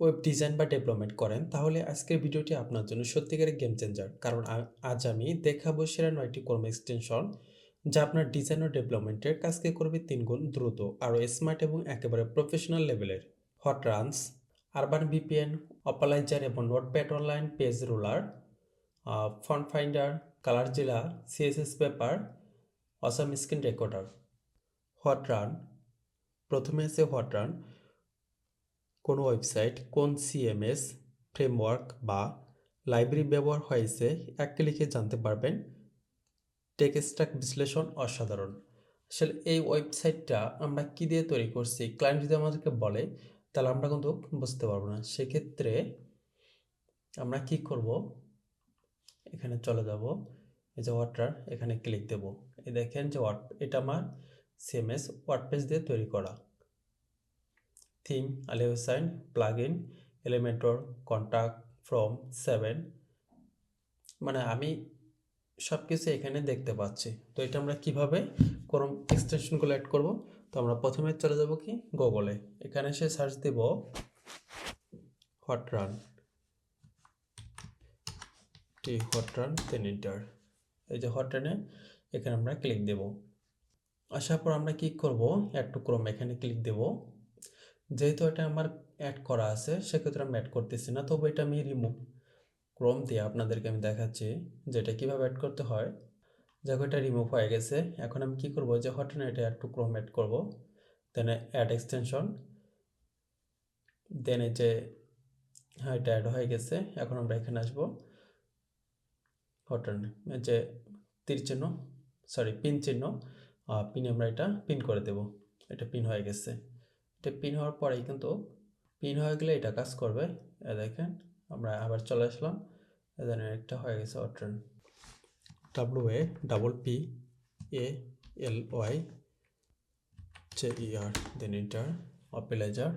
Web design বা development করেন, তাহলে আজকের ভিডিওটি আপনার জন্য সত্যিকারের গেম চেঞ্জার কারণ আজ আমি দেখাবো সেরা নয়টি কর্ম এক্সটেনশন যা আপনার ডিজাইন ও ডেভেলপমেন্টের কাজকে করবে তিনগুণ দ্রুত আরও স্মার্ট এবং একেবারে প্রফেশনাল লেভেলের hot runs Urban VPN Wappalyzer এবং notepad online page ruler font finder ColorZilla CSS paper awesome screen recorder hot run প্রথমে আছে হট রান কোনো ওয়েবসাইট কোন সিএমএস ফ্রেমওয়ার্ক বা লাইব্রেরি ব্যবহার হয়েছে এক ক্লিকে জানতে পারবেন। টেক্সট্রাক বিশ্লেষণ অসাধারণ। আসলে এই ওয়েবসাইটটা আমরা কী দিয়ে তৈরি করছি ক্লায়েন্ট যদি আমাদেরকে বলে, তাহলে আমরা কিন্তু বুঝতে পারব না। সেক্ষেত্রে আমরা কি করব? এখানে চলে যাব, এই যে ওয়াটার এখানে ক্লিক দেব। এই দেখেন যে ওয়াট এটা আমার সিএমএস ওয়ার্ডপেজ দিয়ে তৈরি করা। Theme Ali Hossain plugin Elementor contact form seven মানে আমি সব কিছু এখানে দেখতে পাচ্ছি। তো এটা আমরা কীভাবে করম এক্সটেনশনগুলো অ্যাড করব? তো আমরা প্রথমে চলে যাব কি? গুগলে এখানে এসে সার্চ দেব হট রান টি হট রান দেন ইন্টার এই যে হট রানে এখানে আমরা ক্লিক দেব। আসার পর আমরা কি করব? অ্যাড টু ক্রোম এখানে ক্লিক দেব। যেহেতু এটা আমার অ্যাড করা আছে, সেক্ষেত্রে আমি অ্যাড করতেছি না। তবু এটা আমি রিমুভ ক্রোম দিয়ে আপনাদেরকে আমি দেখাচ্ছি যেটা কীভাবে অ্যাড করতে হয়। দেখো, এটা রিমুভ হয়ে গেছে। এখন আমি কি করব? যে হঠাৎ এটা অ্যাড টু ক্রোম অ্যাড করব দেন অ্যাড এক্সটেনশন দেন এই যে হ্যাঁ এটা অ্যাড হয়ে গেছে। এখন আমরা এখানে আসব। এই যে তীর চিহ্ন সরি পিন চিহ্ন। পিনে আমরা এটা পিন করে দেব। এটা পিন হয়ে গেছে। এটা পিন হওয়ার পরেই কিন্তু পিন হয়ে গেলে এটা কাজ করবে। এ দেখেন, আমরা আবার চলে আসলাম। এখানে একটা হয়ে গেছে অট্রেন W A double P A L Y Z E R then enter Wappalyzer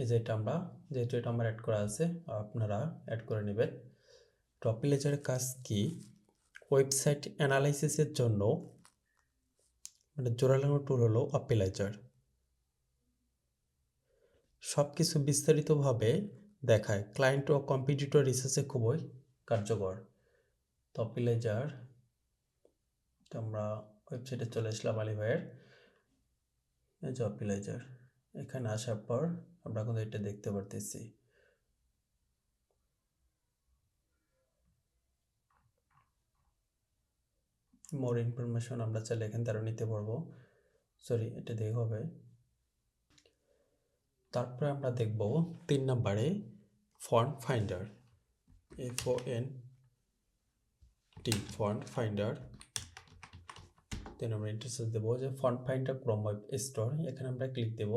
এই যে এটা আমরা, যেহেতু এটা আমার অ্যাড করা আছে, আপনারা অ্যাড করে নেবেন। টপিলাইজারের কাজ কি? ওয়েবসাইট অ্যানালাইসিসের জন্য মানে জোরালো টুল হলো অপিলাইজার সব কিছু বিস্তারিতভাবে দেখায়। ক্লায়েন্ট ও কম্পিটিটর রিসার্চে খুবই কার্যকর। তো আমরা ওয়েবসাইটে চলে আসলাম আলী ভাইয়ের। এই যে অপিলাইজার এখানে আসার পর আমরা কিন্তু এটা দেখতে পারতেছি। মোর ইনফরমেশন আমরা চাইলে এখান থেকে নিতে পারব। সরি এটা দিয়ে হবে। তারপরে আমরা দেখব তিন নম্বরে font finder F O N T font finder then আমরা ইন্টারসেস দেবো যে font finder Chrome web store এখানে আমরা ক্লিক দেব।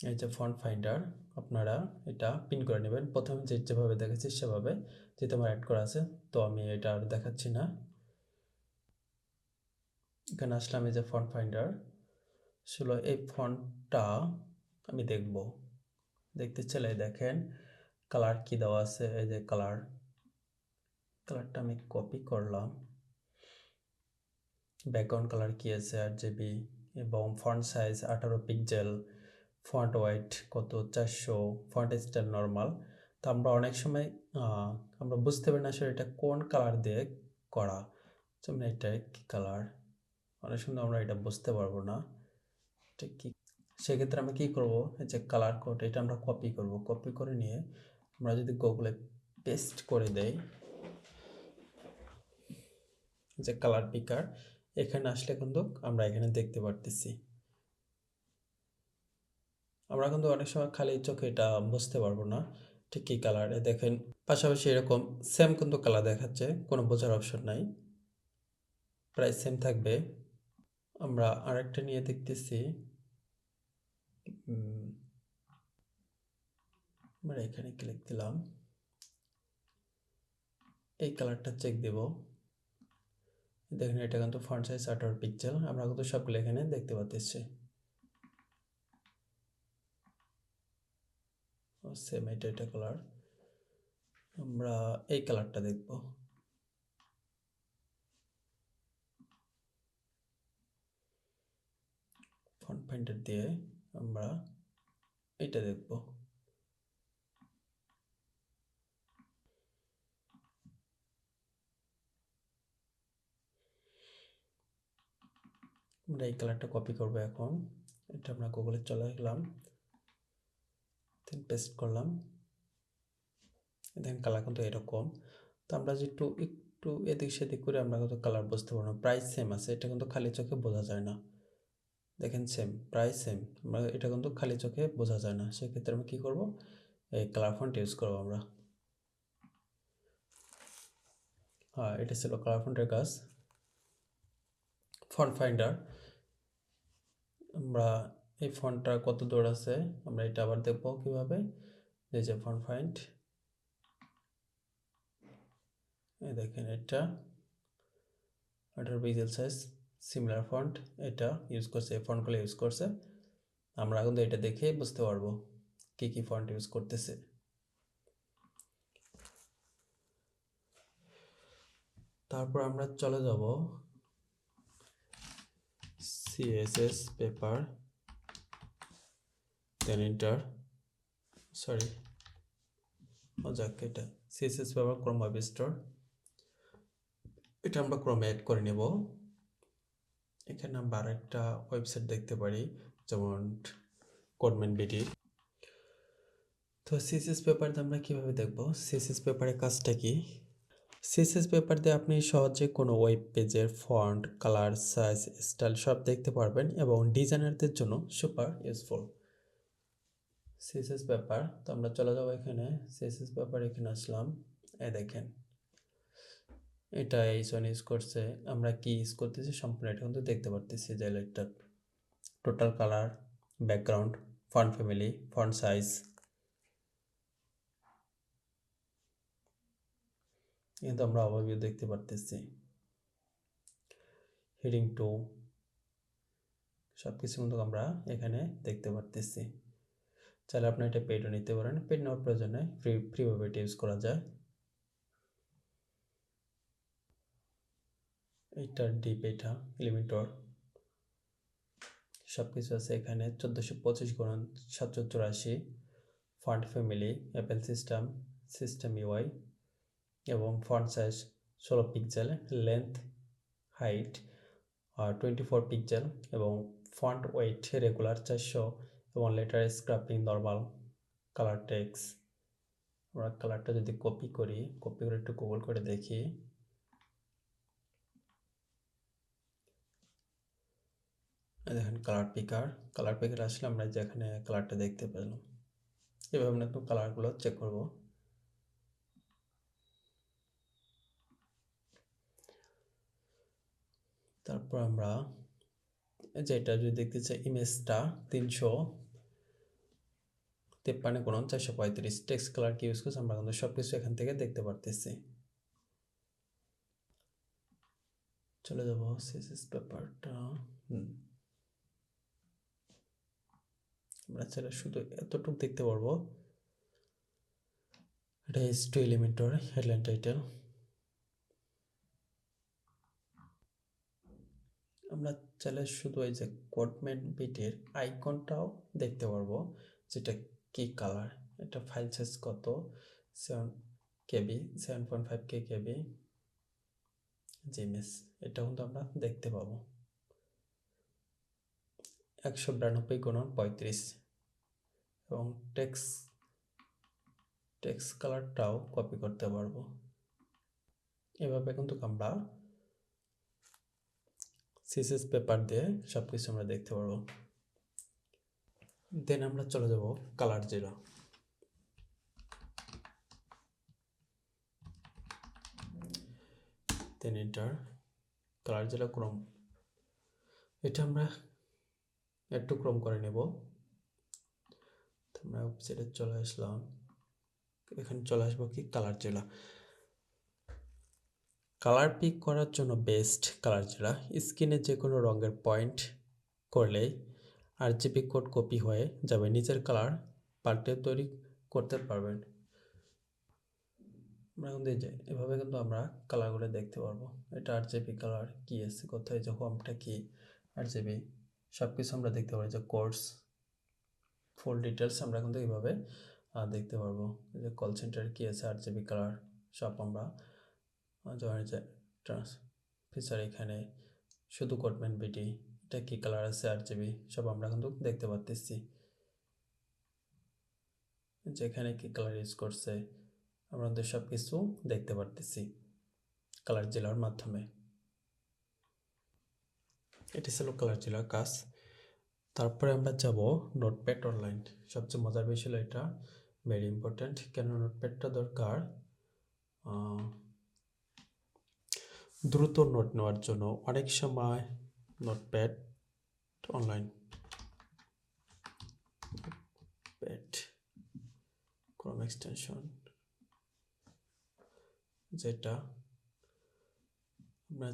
এই যে ফন্ট ফাইন্ডার আপনারা এটা পিন করে নেবেন। প্রথমে যে যেভাবে দেখাচ্ছি সেভাবে যেহেতু আমার অ্যাড করা আছে, তো আমি এটা আর দেখাচ্ছি না। এখানে আসলাম এই যে ফন্ট ফাইন্ডার আসলে এই ফন্টটা আমি দেখব। দেখতে চাইলে দেখেন কালার কি দেওয়া আছে, এই যে কালার কালারটা আমি কপি করলাম। ব্যাকগ্রাউন্ড কালার কি আছে আর জিবি এবং ফন্ট সাইজ আঠারো পিক্সেল ফন্ট ওয়াইট কত, চারশো ফন্ট স্টাইল নর্মাল তো আমরা অনেক সময় আমরা বুঝতে পারি না আসলে এটা কোন কালার দিয়ে করা। যেমন এটা কি কালার অনেক সময় আমরা এটা বুঝতে পারব না। এটা কি? সেক্ষেত্রে আমরা কী করব? যে কালার কোড এটা আমরা কপি করব। কপি করে নিয়ে আমরা যদি গুগলে পেস্ট করে দেই, যে কালার পিকার এখানে আসলে কিন্তু আমরা এখানে দেখতে পারতেছি। আমরা কিন্তু অনেক সময় খালি চোখে এটা বুঝতে পারব না। ঠিক কী কালার দেখেন, পাশাপাশি এরকম সেম কিন্তু কালার দেখাচ্ছে, কোনো বোঝার অপশন নাই। প্রায় সেম থাকবে। আমরা আরেকটা নিয়ে দেখতেছি। আমরা এখানে ক্লিক দিলাম। এই কালারটা চেক দেব। দেখেন, এটা কিন্তু ফন্ট সাইজ আঠারো পিক্সেল আমরা কিন্তু সবগুলো এখানে দেখতে পাচ্ছি সেম এটা এটা কালার আমরা এই কালারটা দেখব। ফন্ট দিয়ে আমরা এইটা দেখব। আমরা এই কালারটা কপি করব এখন। এটা আমরা গুগলে চলে গেলাম দেন পেস্ট করলাম। দেখেন কালার কিন্তু এরকম। তো আমরা যে একটু একটু এদিক সেদিক করে আমরা কিন্তু কালার বুঝতে পারব না। প্রাইস সেম আছে, এটা কিন্তু খালি চোখে বোঝা যায় না। দেখেন সেম প্রায় সেম আমরা এটা কিন্তু খালি চোখে বোঝা যায় না। সেক্ষেত্রে আমরা কী করব? এই কালার ফন্ট ইউজ করব আমরা। হ্যাঁ এটা ছিল কালার ফন্টের কাজ। ফন্ট ফাইন্ডার আমরা এই ফন্টটা কত দূর আছে? আমরা এটা আবার দেখব কীভাবে। এই যে ফন্ট ফাইন্ড এই দেখেন এটা। এটার বিজেল সাইজ সিমিলার ফন্ট এটা ইউজ করছে, এই ফন্টগুলো ইউজ করছে। আমরা কিন্তু এটা দেখে বুঝতে পারব কি কি ফন্ট ইউজ করতেছে। তারপর আমরা চলে যাব CSS paper then enter sorry ও যাক এটা। CSS paper Chrome web store এটা আমরা ক্রমে অ্যাড করে নেব। এখানে আমরা আরেকটা ওয়েবসাইট দেখতে পারি, যেমন কোডম্যান বিডি তো সিএসএস পেপার দিয়ে আমরা কীভাবে দেখব? সিএসএস পেপারের কাজটা কি? সিএসএস পেপার দিয়ে আপনি সহজে কোনো ওয়েব পেজের ফন্ট কালার সাইজ স্টাইল সব দেখতে পারবেন এবং ডিজাইনারদের জন্য সুপার ইউজফুল সিএসএস পেপার তো আমরা চলে যাব এখানে। সিএসএস পেপার এখানে আসলাম। এ দেখেন। এটা এই জন ইউজ করছে। আমরা কি ইউজ করতেছি সম্পূর্ণ এটা কিন্তু দেখতে পারতেছি যে লাইটটা total colour background font family font size কিন্তু আমরা ওভারভিউ দেখতে পারতেছি। হেডিং টু সব কিছু কিন্তু আমরা এখানে দেখতে পারতেছি। চাইলে আপনি এটা পেডও নিতে পারেন। পেড নেওয়ার প্রয়োজনে ফ্রি ফ্রিভাবে এটা ইউজ করা যায়। এইটা ডিপ এটা এলিমিটর সব কিছু আছে এখানে চোদ্দোশো পঁচিশ গুণন সাতশো চুরাশি font family Apple system system UI এবং ফন্ট সাইজ ষোলো pixel length height twenty four pixel এবং ফন্ট ওয়েট রেগুলার চারশো এবং letter scraping normal colour text আমরা কালারটা যদি কপি করি কপি করে একটু গুগল করে দেখি। দেখেন কালার পিকার কালার পিকার আসলে আমরা যেখানে কালারটা দেখতে পেলাম। এভাবে আমরা একটু কালারগুলো চেক করব। তারপর আমরা যেটা যদি দেখতে চাই ইমেজটা তিনশো তেপ্পান্ন কোন চারশো পঁয়ত্রিশ। টেক্সট কালার কি ইউজ করছে? আমরা কিন্তু সব কিছু এখান থেকে দেখতে পারতেছি। চলে যাব সিএসএস পেপারটা হুম। আমরা শুধু এতটুকু দেখতে পারব। এটা S two Elementor headline title আমরা চাইলে শুধু এই যে কোডমেন্ট বিটের আইকনটাও দেখতে পারব, যেটা কি কালার এটা ফাইল সাইজ কত? Seven KB seven point five K KB GMS এটা কিন্তু আমরা দেখতে পাবো। একশো বিরানব্বই গুণন পঁয়ত্রিশ। এবং টেক্স টেক্স কালারটাও কপি করতে পারব। এভাবে কিন্তু আমরা সিসিএস পেপার দিয়ে সব কিছু আমরা দেখতে পারব। দেন আমরা চলে যাব কালার জেলা দেন এন্টার কালার জেলা ক্রম এটা আমরা একটু ক্রম করে নেব। আমরা ওয়েবসাইটে চলে আসলাম। এখানে চলে আসব কি? কালার জেলা কালার পিক করার জন্য বেস্ট কালার জেলা স্ক্রিনে যে কোনো রঙের পয়েন্ট করলেই আর জিপি কোড কপি হয়ে যাবে। নিজের কালার পাল্টে তৈরি করতে পারবেন। আমরা কিন্তু এই যে এভাবে কিন্তু আমরা কালারগুলো দেখতে পারব। এটা আর জিপি কালার কী আছে? কোথায় যে হোমটা কী? আর জিবি সব কিছু আমরা দেখতে পারি যে কোর্স ফুল ডিটেলস আমরা কিন্তু এইভাবে দেখতে পারব। যে কল সেন্টার কী আছে আর জিবি কালার সব আমরা জয়েন্ট যে ট্রান্স ফিচার এখানে, শুধু কোডম্যান বিটি এটা কী কালার আছে আর জিবি সব আমরা কিন্তু দেখতে পাচ্ছি যেখানে কী কালার ইউজ করছে, আমরা সব কিছু দেখতে পারতেছি কালার জেলার মাধ্যমে। এটি ছিল কালার জেলার কাজ। তারপরে আমরা যাব নোটপ্যাড অনলাইন। সবচেয়ে মজার বিষয় হলো এটা। ভেরি ইম্পর্ট্যান্ট কেন নোটপ্যাডটা দরকার দ্রুত নোট নেওয়ার জন্য। অনেক সময় notepad online. Pad Chrome extension, যেটা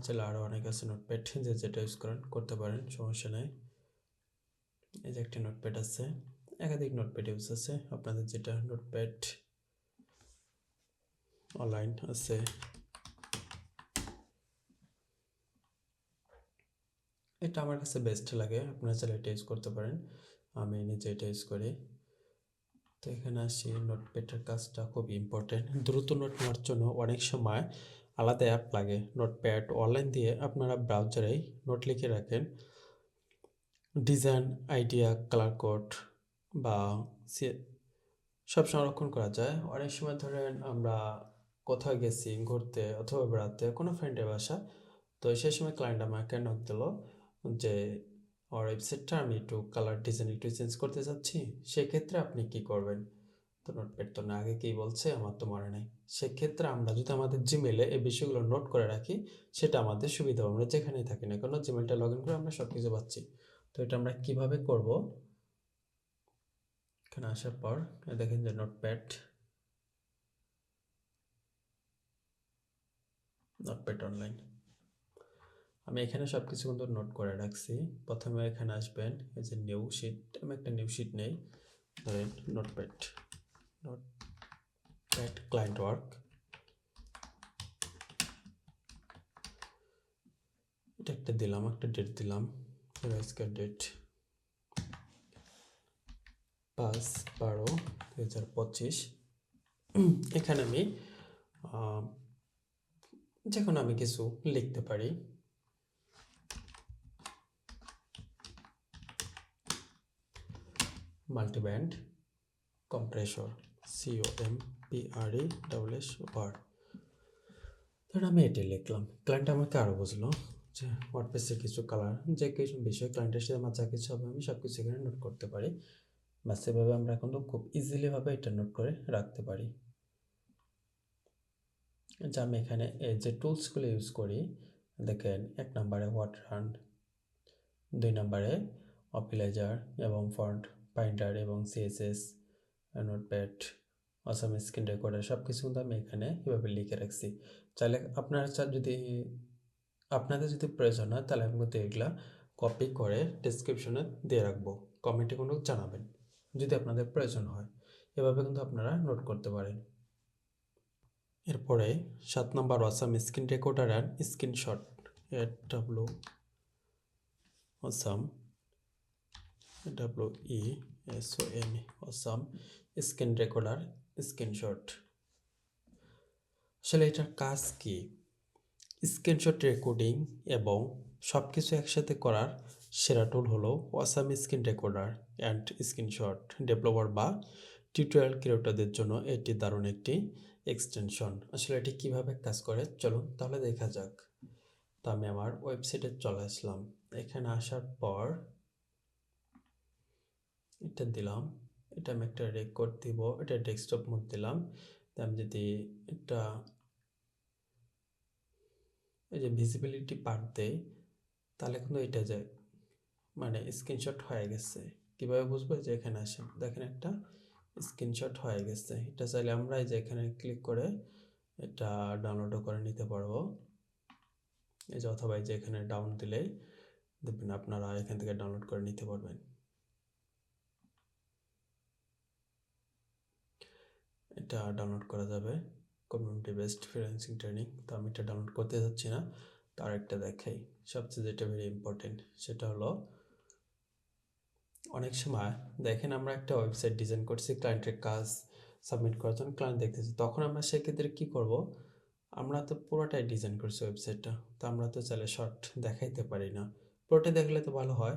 চাইলে আরও অনেক আছে নোটপ্যাড যে যেটা ইউজ করেন, করতে পারেন, সমস্যা নেই। এই যে একটি নোটপ্যাড আছে, একাধিক নোটপ্যাড ইউজ আছে, আপনাদের যেটা নোটপ্যাড অনলাইন আছে। এটা আমার কাছে বেস্ট লাগে, আপনারা চাইলে এটা ইউজ করতে পারেন, আমি নিজে এটা ইউজ করি। তো এখানে আসি, নোটপ্যাডের কাজটা খুব ইম্পর্টেন্ট দ্রুত নোট নেওয়ার জন্য অনেক সময় আলাদা অ্যাপ লাগে নোটপ্যাড অনলাইন দিয়ে আপনারা ব্রাউজারেই নোট লিখে রাখেন। ডিজাইন আইডিয়া কালার কোড বা সব সংরক্ষণ করা যায়। অনেক সময় ধরেন আমরা কোথাও গেছি, ঘুরতে অথবা বেড়াতে, কোনো ফ্রেন্ডের বাসা, তো সেই সময় ক্লায়েন্ট আমাকে নক দিল যে আমার ওয়েবসাইটটা আমি একটু কালার ডিজাইন একটু চেঞ্জ করতে চাচ্ছি, সেক্ষেত্রে আপনি কি করবেন? তো নোটপ্যাড তো না, আগে কি বলছে, আমার তো মনে নেই। সেক্ষেত্রে আমরা যদি আমাদের জিমেলে এই বিষয়গুলো নোট করে রাখি, সেটা আমাদের সুবিধা হবে। আমরা যেখানেই থাকি না কেন জিমেলটা লগ ইন করে আমরা সব কিছু পাচ্ছি। তো এটা আমরা কীভাবে করব? এখানে আসার পর দেখেন যে নোটপ্যাড নোটপ্যাড অনলাইন আমি এখানে সব কিছু কিন্তু নোট করে রাখছি। প্রথমে এখানে আসবেন, এই যে নিউ শিট আমি একটা নিউ শিট নেই। ধরেন নোটপ্যাড নোটপ্যাড ক্লায়েন্ট ওয়ার্ক এটা একটা দিলাম একটা ডেট দিলাম আজকের ডেট পাঁচ বারো দুই হাজার পঁচিশ। এখানে আমি আহ, যে কোনো আমি কিছু লিখতে পারি multiband compressor C O M P R E double S word ধর আমি এটি লিখলাম। ক্লায়েন্ট আমাকে আরও বুঝলো যে ওয়ার্ডপ্রেসের কিছু কালার যে কিছু বিষয় ক্লায়েন্টের সাথে আমার যা কিছু হবে, আমি সব কিছু এখানে নোট করতে পারি। বাস এভাবে আমরা এখন তো খুব ইজিলিভাবে এটা নোট করে রাখতে পারি। যে আমি এখানে এই যে টুলসগুলো ইউজ করি, দেখেন, এক নম্বরে ওয়াট রান দুই নম্বরে অপিলাইজার এবং ফন্ট বাইন্ডার এবং CSS notepad awesome screen recorder সব কিছু কিন্তু আমি এখানে এভাবে লিখে রাখছি। চাইলে আপনার যদি, আপনাদের যদি প্রয়োজন হয়, তাহলে আমি কিন্তু এগুলা কপি করে ডিসক্রিপশনে দিয়ে রাখব। কমেন্টে কোনো জানাবেন, যদি আপনাদের প্রয়োজন হয়। এভাবে কিন্তু আপনারা নোট করতে পারেন। এরপরে সাত নম্বর awesome screen recorder and screenshot এর W awesome W E S O M awesome screen recorder screenshot আসলে এটার কাজ কি? স্ক্রিনশট রেকর্ডিং এবং সব কিছু একসাথে করার সেরা টুল হলো awesome screen recorder and screenshot developer বা টিউটোরিয়াল ক্রিয়েটরদের জন্য এটি দারুণ একটি এক্সটেনশন আসলে এটি কীভাবে কাজ করে? চলুন তাহলে দেখা যাক। তো আমি আমার ওয়েবসাইটে চলে আসলাম। এখানে আসার পর এটা দিলাম, এটা আমি একটা রেকর্ড দিব, এটা ডেস্কটপ মোড দিলাম। তো আমি যদি এটা এই যে ভিজিবিলিটি পার দেই, তাহলে কিন্তু এটা যায়। মানে স্ক্রিনশট হয়ে গেছে। কীভাবে বুঝব? যে এখানে আসেন। দেখেন একটা স্ক্রিনশট হয়ে গেছে। এটা চাইলে আমরা এই যে এখানে ক্লিক করে এটা ডাউনলোডও করে নিতে পারব। এই যে অথবা এই যে এখানে ডাউন দিলেই দেখবেন আপনারা এখান থেকে ডাউনলোড করে নিতে পারবেন। এটা ডাউনলোড করা যাবে। কমিউনিটি বেসড ফ্রিল্যান্সিং ট্রেনিং তো আমি এটা ডাউনলোড করতে যাচ্ছি না। তার একটা দেখাই। সবচেয়ে যেটা ভেরি ইম্পর্টেন্ট সেটা হলো অনেক সময় দেখেন আমরা একটা ওয়েবসাইট ডিজাইন করছি ক্লায়েন্টের কাজ সাবমিট করার জন্য ক্লায়েন্ট দেখতেছি। তখন আমরা সেক্ষেত্রে কী করব? আমরা তো পুরোটাই ডিজাইন করছি ওয়েবসাইটটা তো আমরা তো চাইলে শর্ট দেখাইতে পারি না। পুরোটাই দেখলে তো ভালো হয়।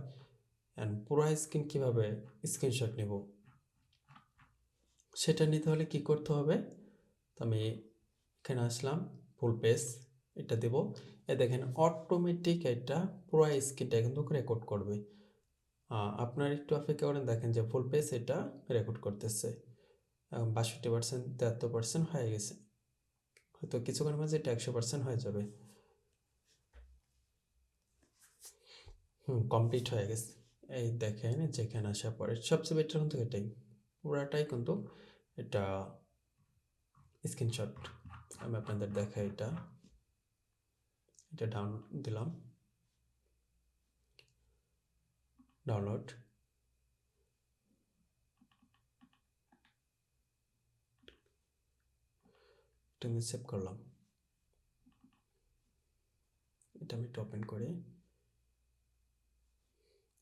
অ্যান্ড পুরো স্ক্রিন কীভাবে স্ক্রিনশট নেব? সেটা নিতে হলে কি করতে হবে? আমি এখানে আসলাম ফুল পেজ এটা দেব। এ দেখেন অটোমেটিক এটা পুরো স্ক্রিনটা কিন্তু রেকর্ড করবে। আপনার একটু অপেক্ষা করেন, দেখেন যে ফুল পেজ এটা রেকর্ড করতেছে। বাষট্টি পার্সেন্ট তেহাত্তর পার্সেন্ট হয়ে গেছে। হয়তো কিছুক্ষণের মাঝে এটা একশো পার্সেন্ট হয়ে যাবে। হুম কমপ্লিট হয়ে গেছে। এই দেখেন, যেখানে আসার পরে সবচেয়ে বেটার কিন্তু এটাই। পুরাটাই কিন্তু এটা স্ক্রিনশট আমি আপনাদের দেখাই এটা। এটা ডাউন দিলাম। ডাউনলোড আমি সেভ করলাম। এটা আমি ওপেন করি।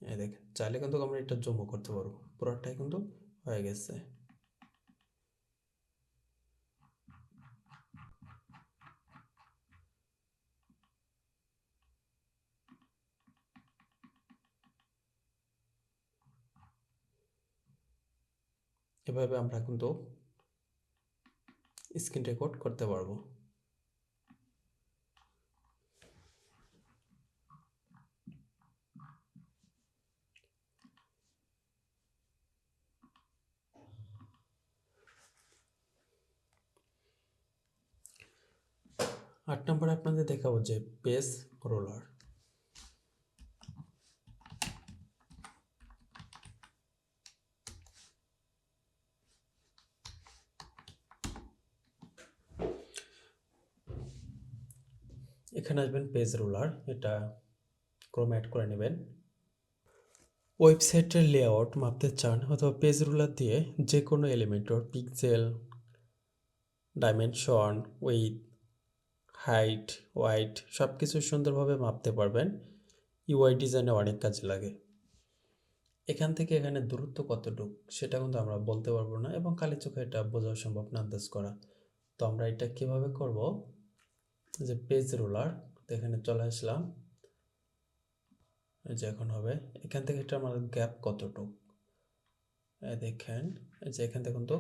এই দেখেন চাইলে কিন্তু আমরা এটা জমা করতে পারব। পুরোটাই কিন্তু হয়ে গেছে। এভাবে আমরা কিন্তু স্ক্রিন রেকর্ড করতে পারব আট নম্বরে আপনাদের দেখাবো যে পেস রোলার। এখানে আসবেন পেজ রোলার, এটা ক্রোম অ্যাড করে নেবেন। ওয়েবসাইটের লেআউট মাপতে চান অথবা পেজ রুলার দিয়ে যে কোনো এলিমেন্ট ওর pixel dimension width height weight সব কিছু সুন্দরভাবে মাপতে পারবেন। ইউআই ডিজাইনে অনেক কাজে লাগে। এখান থেকে এখানে দূরত্ব কতটুক সেটা কিন্তু আমরা বলতে পারব না এবং কালি চোখে এটা বোঝা সম্ভব না আন্দাজ করা। তো আমরা এটা কীভাবে করব? যে পেজ রোলার তো এখানে চলে আসলাম। যে এখন হবে। এখান থেকে এটা আমাদের গ্যাপ কতটুক? দেখেন যে এখান থেকে কিন্তু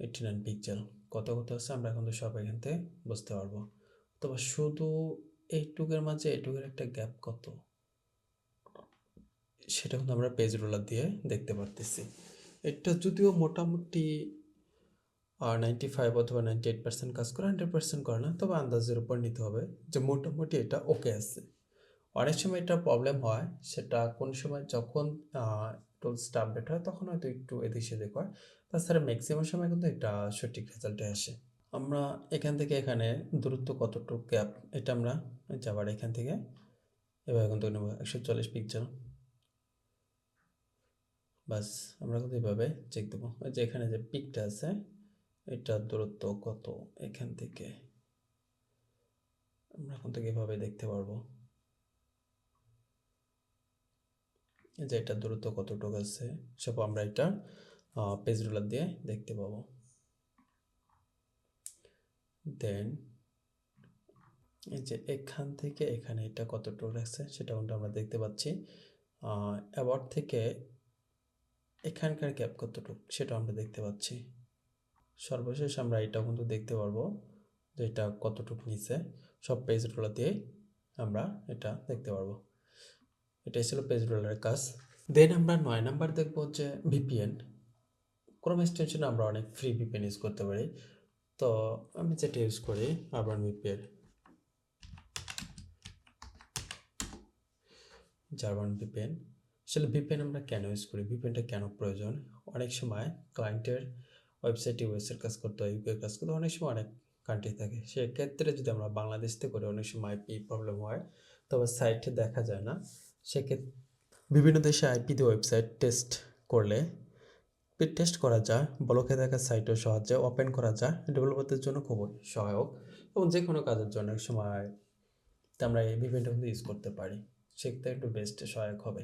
এইটি নাইন পিক্সেল কত কত আছে আমরা এখন তো সব এখান থেকে বুঝতে পারব। তবে শুধু এইটুকের মাঝে এইটুকের একটা গ্যাপ কত? সেটা কিন্তু আমরা পেজ রোলার দিয়ে দেখতে পারতেছি। এটা যদিও মোটামুটি নাইনটি ফাইভ অথবা নাইনটি এইট পার্সেন্ট কাজ করে হান্ড্রেড পার্সেন্ট করে না, তবে আন্দাজের উপর নিতে হবে যে মোটামুটি এটা ওকে আছে। অনেক সময় এটা প্রবলেম হয়, সেটা কোন সময় যখন টুলসটা আপডেট হয়, তখন হয়তো একটু এদিক সেদিক হয়। তাছাড়া ম্যাক্সিমাম সময় কিন্তু এটা সঠিক রেজাল্টে আসে। আমরা এখান থেকে এখানে দূরত্ব কতটুকু গ্যাপ এটা আমরা যাবার এখান থেকে। এভাবে কিন্তু নেব, একশো চল্লিশ পিকচার বাস, আমরা কিন্তু এভাবে চেক দেবো। যে এখানে যে পিকটা আছে, এটার দূরত্ব কত এখান থেকে? আমরা এখন থেকে এভাবে দেখতে পারব। যে এটা দূরত্ব কতটুকু আছে সব আমরা এটা পেজ রুলার দিয়ে দেখতে পাবো। দেন এই যে এখান থেকে এখানে এটা কতটুকু আছে সেটা কিন্তু আমরা দেখতে পাচ্ছি। অ্যাওয়ার্ড থেকে এখানকার গ্যাপ কতটুকু সেটা আমরা দেখতে পাচ্ছি। সর্বশেষ আমরা এটাও কিন্তু দেখতে পারব যে এটা কতটুকু নিচে সব পেজ রোলার দিয়ে আমরা এটা দেখতে পারব। এটাই ছিল পেজ রোলারের কাজ। দেন আমরা নয় নাম্বার দেখব হচ্ছে ভিপিএন ক্রোম এক্সটেনশনে আমরা অনেক ফ্রি ভিপিএন ইউজ করতে পারি। তো আমি যেটা ইউজ করি আরবান ভিপিএন জার্মান ভিপিএন আসলে ভিপিএন আমরা কেন ইউজ করি? ভিপিএনটা কেন প্রয়োজন? অনেক সময় ক্লায়েন্টের ওয়েবসাইটে ইউএসের কাজ করতে হয় ইউকে কাজ করতে অনেক সময় অনেক কান্ট্রি থাকে। সেক্ষেত্রে যদি আমরা বাংলাদেশ থেকে করি, অনেক সময় আইপি প্রবলেম হয়, তবে সাইটে দেখা যায় না। সেক্ষেত্রে বিভিন্ন দেশে আইপি দিয়ে ওয়েবসাইট টেস্ট করলে স্পিড টেস্ট করা যায় ব্লকে থাকা সাইটের সাহায্যে ওপেন করা যায় ডেভেলপারদের জন্য খুবই সহায়ক এবং যে কোনো কাজের জন্য এক সময় আমরা এই বিভিন্ন ইউজ করতে পারি। শিখতে একটু বেস্ট সহায়ক হবে।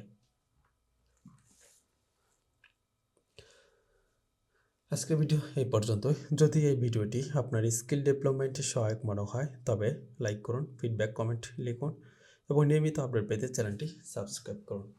আজকের ভিডিও এই পর্যন্ত যদি এই ভিডিওটি আপনার স্কিল ডেভেলপমেন্টে সহায়ক মনে হয়, তবে লাইক করুন ফিডব্যাক কমেন্ট লিখুন এবং নিয়মিত আপডেট পেতে চ্যানেলটি সাবস্ক্রাইব করুন।